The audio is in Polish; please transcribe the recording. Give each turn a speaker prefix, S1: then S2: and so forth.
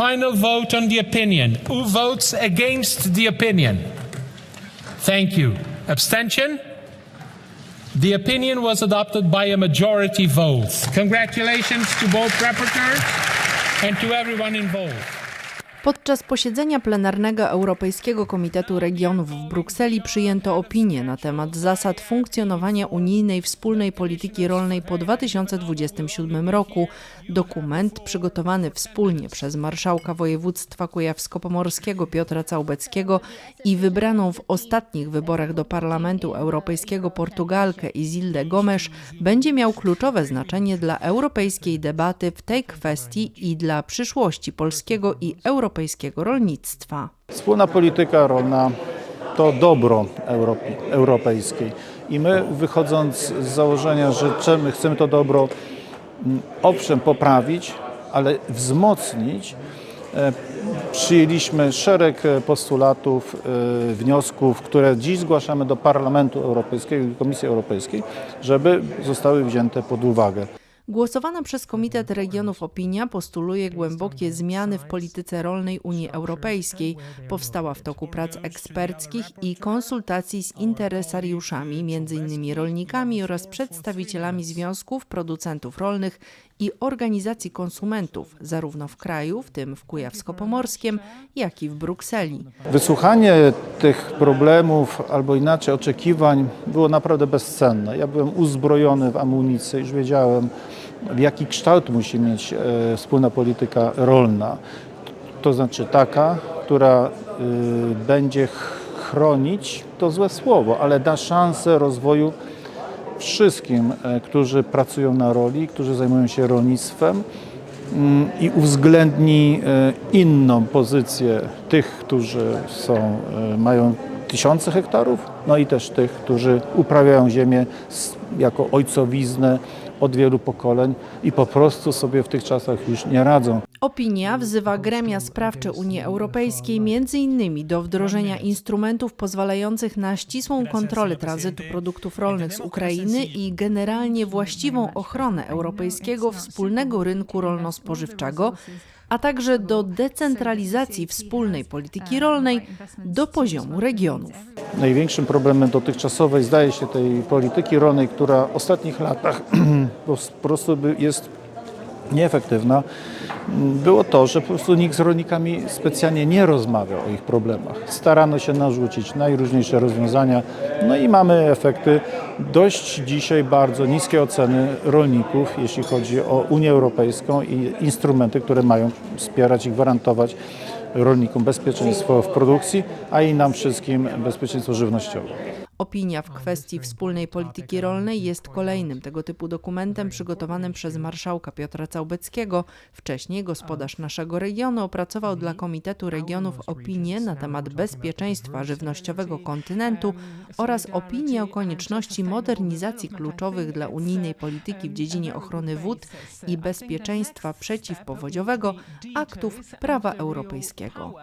S1: final vote on the opinion. Who votes against the opinion? Thank you. Abstention? The opinion was adopted by a majority vote. Congratulations to both rapporteurs and to everyone involved.
S2: Podczas posiedzenia plenarnego Europejskiego Komitetu Regionów w Brukseli przyjęto opinię na temat zasad funkcjonowania unijnej wspólnej polityki rolnej po 2027 roku. Dokument przygotowany wspólnie przez marszałka województwa kujawsko-pomorskiego Piotra Całbeckiego i wybraną w ostatnich wyborach do Parlamentu Europejskiego Portugalkę Izildę Gomes będzie miał kluczowe znaczenie dla europejskiej debaty w tej kwestii i dla przyszłości polskiego i europejskiego rolnictwa.
S3: Wspólna polityka rolna to dobro Europy, europejskiej i my wychodząc z założenia, że chcemy, chcemy to dobro mm, owszem poprawić, ale wzmocnić, e, przyjęliśmy szereg e, postulatów, e, wniosków, które dziś zgłaszamy do Parlamentu Europejskiego i Komisji Europejskiej, żeby zostały wzięte pod uwagę.
S2: Głosowana przez Komitet Regionów opinia postuluje głębokie zmiany w polityce rolnej Unii Europejskiej. Powstała w toku prac eksperckich i konsultacji z interesariuszami, m.in. rolnikami oraz przedstawicielami związków producentów rolnych i organizacji konsumentów, zarówno w kraju, w tym w Kujawsko-Pomorskiem, jak i w Brukseli.
S3: Wysłuchanie tych problemów, albo inaczej oczekiwań było naprawdę bezcenne. Ja byłem uzbrojony w amunicję, już wiedziałem, jaki kształt musi mieć e, wspólna polityka rolna. To znaczy taka, która y, będzie ch- chronić, to złe słowo, ale da szansę rozwoju wszystkim, e, którzy pracują na roli, którzy zajmują się rolnictwem mm, i uwzględni e, inną pozycję tych, którzy są, e, mają tysiące hektarów, no i też tych, którzy uprawiają ziemię jako ojcowiznę od wielu pokoleń i po prostu sobie w tych czasach już nie radzą.
S2: Opinia wzywa gremia sprawcze Unii Europejskiej innymi do wdrożenia instrumentów pozwalających na ścisłą kontrolę tranzytu produktów rolnych z Ukrainy i generalnie właściwą ochronę europejskiego wspólnego rynku rolno-spożywczego, a także do decentralizacji wspólnej polityki rolnej do poziomu regionów.
S3: Największym problemem dotychczasowej, zdaje się, tej polityki rolnej, która w ostatnich latach po prostu jest nieefektywna, było to, że po prostu nikt z rolnikami specjalnie nie rozmawiał o ich problemach. Starano się narzucić najróżniejsze rozwiązania, no i mamy efekty dość dzisiaj bardzo niskie oceny rolników, jeśli chodzi o Unię Europejską i instrumenty, które mają wspierać i gwarantować rolnikom bezpieczeństwo w produkcji, a i nam wszystkim bezpieczeństwo żywnościowe.
S2: Opinia w kwestii wspólnej polityki rolnej jest kolejnym tego typu dokumentem przygotowanym przez marszałka Piotra Całbeckiego. Wcześniej gospodarz naszego regionu opracował dla Komitetu Regionów opinię na temat bezpieczeństwa żywnościowego kontynentu oraz opinię o konieczności modernizacji kluczowych dla unijnej polityki w dziedzinie ochrony wód i bezpieczeństwa przeciwpowodziowego aktów prawa europejskiego.